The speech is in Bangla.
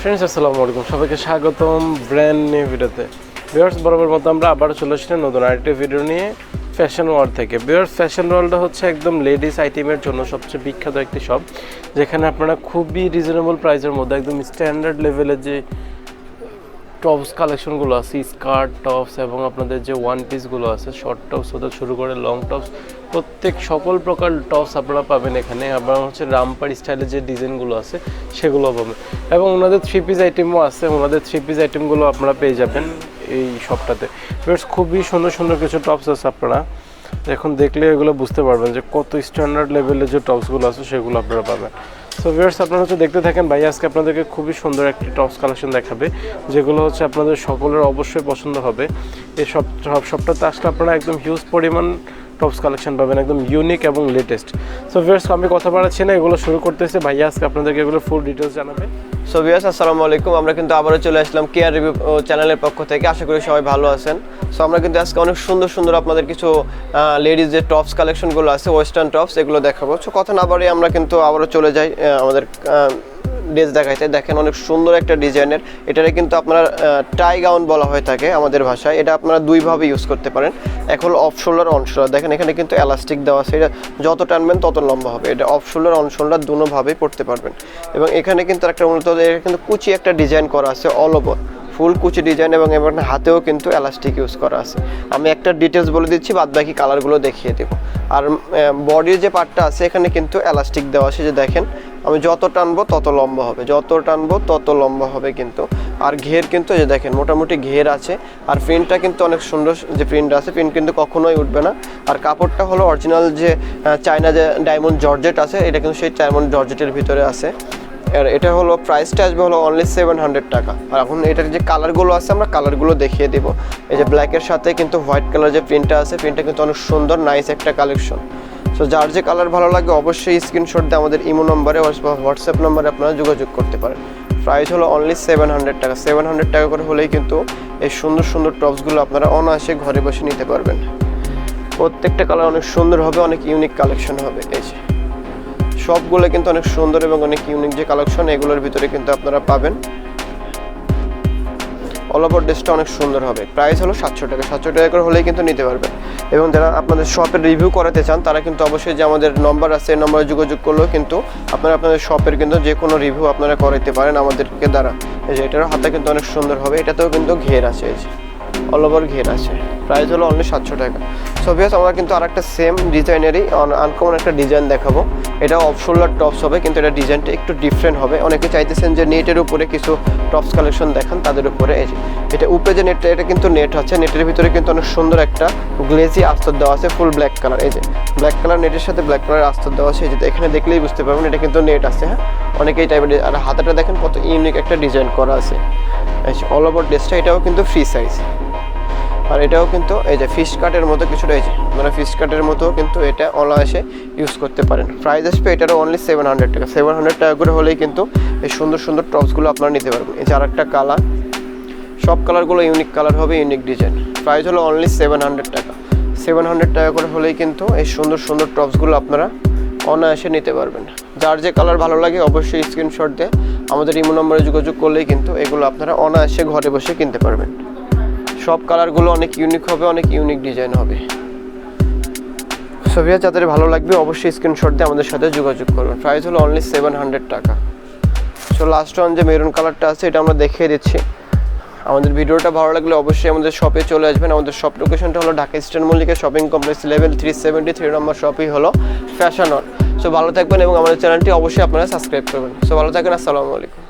ফ্রেন্ডস আসসালামু আলাইকুম। সবাইকে স্বাগতম ব্র্যান্ড নিউ ভিডিওতে। বিয়ার্স বরাবর মতো আমরা আবার চলে এসেছি নতুন আরেকটি ভিডিও নিয়ে ফ্যাশন ওয়ার্ল্ড থেকে। বিয়ার্স ফ্যাশন ওয়ার্ল্ডটা হচ্ছে একদম লেডিস আইটেমের জন্য সবচেয়ে বিখ্যাত একটি শপ যেখানে আপনারা খুবই রিজনেবল প্রাইসের মধ্যে একদম স্ট্যান্ডার্ড লেভেলের যে টপস কালেকশনগুলো আছে স্কার্ট টপস এবং আপনাদের যে ওয়ান পিসগুলো আছে শর্ট টপস হতে শুরু করে লং টপস প্রত্যেক সকল প্রকার টপস আপনারা পাবেন এখানে। আপনারা হচ্ছে রামপার স্টাইলের যে ডিজাইনগুলো আছে সেগুলো পাবেন। এবং ওনাদের থ্রি পিস আইটেমও আছে, ওনাদের থ্রি পিস আইটেমগুলো আপনারা পেয়ে যাবেন এই শপটাতে খুবই সুন্দর সুন্দর কিছু টপস আছে আপনারা। এখন দেখলে এগুলো বুঝতে পারবেন যে কত স্ট্যান্ডার্ড লেভেলের যে টপসগুলো আছে, সেগুলো আপনারা পাবেন। সো ভিউয়ার্স আপনারা হচ্ছে দেখতে থাকেন ভাই, আজকে আপনাদেরকে খুবই সুন্দর একটি টপস কালেকশন দেখাবে, যেগুলো হচ্ছে আপনাদের সকলের অবশ্যই পছন্দ হবে। এই সব সব, সবটাতে আসলে আপনারা একদম হিউজ পরিমাণ টপস কালেকশন পাবেন, একদম ইউনিক এবং লেটেস্ট সো ভিউয়ার্স আমি কথা বাড়াচ্ছি না, এগুলো শুরু করতেছে। ভাইয়া, আজকে আপনাদেরকে এগুলো ফুল ডিটেলস জানাবে। সো ভিউয়ার্স আসসালামু আলাইকুম। আমরা কিন্তু আবারও চলে আসলাম কেয়ার রিভিউ চ্যানেলের পক্ষ থেকে। আশা করি সবাই ভালো আছেন। সো আমরা কিন্তু আজকে অনেক সুন্দর সুন্দর আপনাদের কিছু লেডিস যে টপস কালেকশনগুলো আছে ওয়েস্টার্ন টপস এগুলো দেখাবো। সো কথা না বাড়িয়ে আমরা কিন্তু আবারও চলে যাই আমাদের ড্রেস দেখাইতে দেখেন অনেক সুন্দর একটা ডিজাইনের। এটারে কিন্তু আপনারা টাই গাউন বলা হয়ে থাকে আমাদের ভাষায়। এটা আপনারা দুইভাবে ইউজ করতে পারেন। এক হলো অফ শোল্ডার অন শোল্ডার দেখেন এখানে কিন্তু এলাস্টিক দেওয়া আছে। এটা যত টানবেন তত লম্বা হবে। এটা অফ শোল্ডার অন শোল্ডার পড়তে পারবেন। এবং এখানে কিন্তু একটা এটা কিন্তু কুচি একটা ডিজাইন করা আছে অল ওভার ফুল কুচি ডিজাইন এবং এবার হাতেও কিন্তু এলাস্টিক ইউজ করা আছে। আমি একটা ডিটেলস বলে দিচ্ছি বাদ বাকি কালারগুলো দেখিয়ে দেবো। আর বডির যে পার্টটা আছে, এখানে কিন্তু এলাস্টিক দেওয়া আছে। যে দেখেন আমি যত টানবো তত লম্বা হবে, যত টানবো তত লম্বা হবে কিন্তু। আর ঘের কিন্তু যে দেখেন, মোটামুটি ঘের আছে। আর প্রিন্টটা কিন্তু অনেক সুন্দর যে প্রিন্ট আছে, প্রিন্ট কিন্তু কখনোই উঠবে না। আর কাপড়টা হলো অরিজিনাল যে চায়না যে ডায়মন্ড জর্জেট আছে, এটা কিন্তু সেই ডায়মন্ড জর্জেটের ভিতরে আছে। আর এটা হলো প্রাইসটা আসবে হলো অনলি সেভেন হান্ড্রেড টাকা। আর এখন এটার যে কালারগুলো আছে, আমরা কালারগুলো দেখিয়ে দেবো। এই যে ব্ল্যাকের সাথে কিন্তু হোয়াইট কালার যে প্রিন্টটা আছে, প্রিন্টটা কিন্তু অনেক সুন্দর নাইস একটা কালেকশন সো যার যে কালার ভালো লাগে অবশ্যই স্ক্রিনশট দিয়ে আমাদের ইমো নম্বরে হোয়াটসঅ্যাপ নম্বরে আপনারা যোগাযোগ করতে পারেন। প্রাইস হলো অনলি সেভেন হান্ড্রেড টাকা। সেভেন হান্ড্রেড টাকা করে হলেই কিন্তু এই সুন্দর সুন্দর টপসগুলো আপনারা অনায়াসে ঘরে বসে নিতে পারবেন। প্রত্যেকটা কালার অনেক সুন্দর হবে, অনেক ইউনিক কালেকশন হবে। এই যে সবগুলো কিন্তু অনেক সুন্দর এবং অনেক ইউনিক যে কালেকশন এগুলোর ভিতরে কিন্তু আপনারা পাবেন। অল ওভার ড্রেসটা অনেক সুন্দর হবে। প্রাইস হলো সাতশো টাকা। সাতশো টাকা করে হলেই কিন্তু নিতে পারবেন এবং যারা আপনাদের শপের রিভিউ করাতে চান, তারা কিন্তু অবশ্যই যে আমাদের নম্বর আছে, এই নম্বরে যোগাযোগ করলেও কিন্তু আপনারা আপনাদের শপের কিন্তু যে কোনো রিভিউ আপনারা করাইতে পারেন আমাদেরকে দ্বারা। এই যে এটার হাতে কিন্তু অনেক সুন্দর হবে। এটাতেও কিন্তু ঘের আছে, এই যে। অল ওভার ঘের আছে। প্রাইস হলো অনলি সাতশো টাকা। সো আমরা কিন্তু আর একটা সেম ডিজাইনেরই আনকমন একটা ডিজাইন দেখাবো। এটা অফ শোল্ডার টপস হবে, কিন্তু এটা ডিজাইনটা একটু ডিফারেন্ট হবে। অনেকে চাইতেছেন যে নেটের উপরে কিছু টপস কালেকশন দেখান, তাদের উপরে এই এটা উপরে যে নেটটা এটা কিন্তু নেট হচ্ছে। নেটের ভিতরে কিন্তু অনেক সুন্দর একটা গ্লেজি আস্তর দেওয়া আছে ফুল ব্ল্যাক কালার এই যে ব্ল্যাক কালার নেটের সাথে ব্ল্যাক কালার আস্তর দেওয়া আছে, এই যে, এখানে দেখলেই বুঝতে পারবেন এটা কিন্তু নেট আছে হ্যাঁ? অনেকেই টাইপের আর হাতাটা দেখেন কত ইউনিক একটা ডিজাইন করা আছে। অল ওভার ড্রেসটা এটাও কিন্তু ফ্রি সাইজ আর এটাও কিন্তু এই যে ফিশ কাটের মতো এই যে মানে ফিশ কাটের মতো কিন্তু এটা অনায়াসে ইউজ করতে পারেন। প্রাইস আসবে এটারও অনলি সেভেন হান্ড্রেড টাকা। সেভেন হান্ড্রেড টাকা করে হলেই কিন্তু এই সুন্দর সুন্দর টপসগুলো আপনারা নিতে পারবেন। এই যে আর একটা কালার সব কালারগুলো ইউনিক কালার হবে ইউনিক ডিজাইন প্রাইস হলো অনলি সেভেন হান্ড্রেড টাকা। সেভেন হান্ড্রেড টাকা করে হলেই কিন্তু এই সুন্দর সুন্দর টপসগুলো আপনারা অনায়াসে নিতে পারবেন। যার যে কালার ভালো লাগে অবশ্যই স্ক্রিনশট দিয়ে আমাদের ইমো নম্বরে যোগাযোগ করলেই কিন্তু এগুলো আপনারা অনায়াসে ঘরে বসে কিনতে পারবেন। সব কালারগুলো অনেক ইউনিক হবে, অনেক ইউনিক ডিজাইন হবে। সোভিয়া যাদের ভালো লাগবে, অবশ্যই স্ক্রিনশট দিয়ে আমাদের সাথে যোগাযোগ করবেন। প্রাইস হলো অনলি সেভেন হান্ড্রেড টাকা। সো লাস্ট ওয়ান যে মেরুন কালারটা আছে, এটা আমরা দেখিয়ে দিচ্ছি। আমাদের ভিডিওটা ভালো লাগলে অবশ্যই আমাদের শপে চলে আসবেন। আমাদের শপ লোকেশনটা হলো Dhaka eastern Mallika shopping complex level three seventy three নম্বর শপই হলো ফ্যাশন অন সো ভালো থাকবেন এবং আমাদের চ্যানেলটি অবশ্যই আপনারা সাবস্ক্রাইব করবেন। সো ভালো থাকবেন আসসালামু আলাইকুম।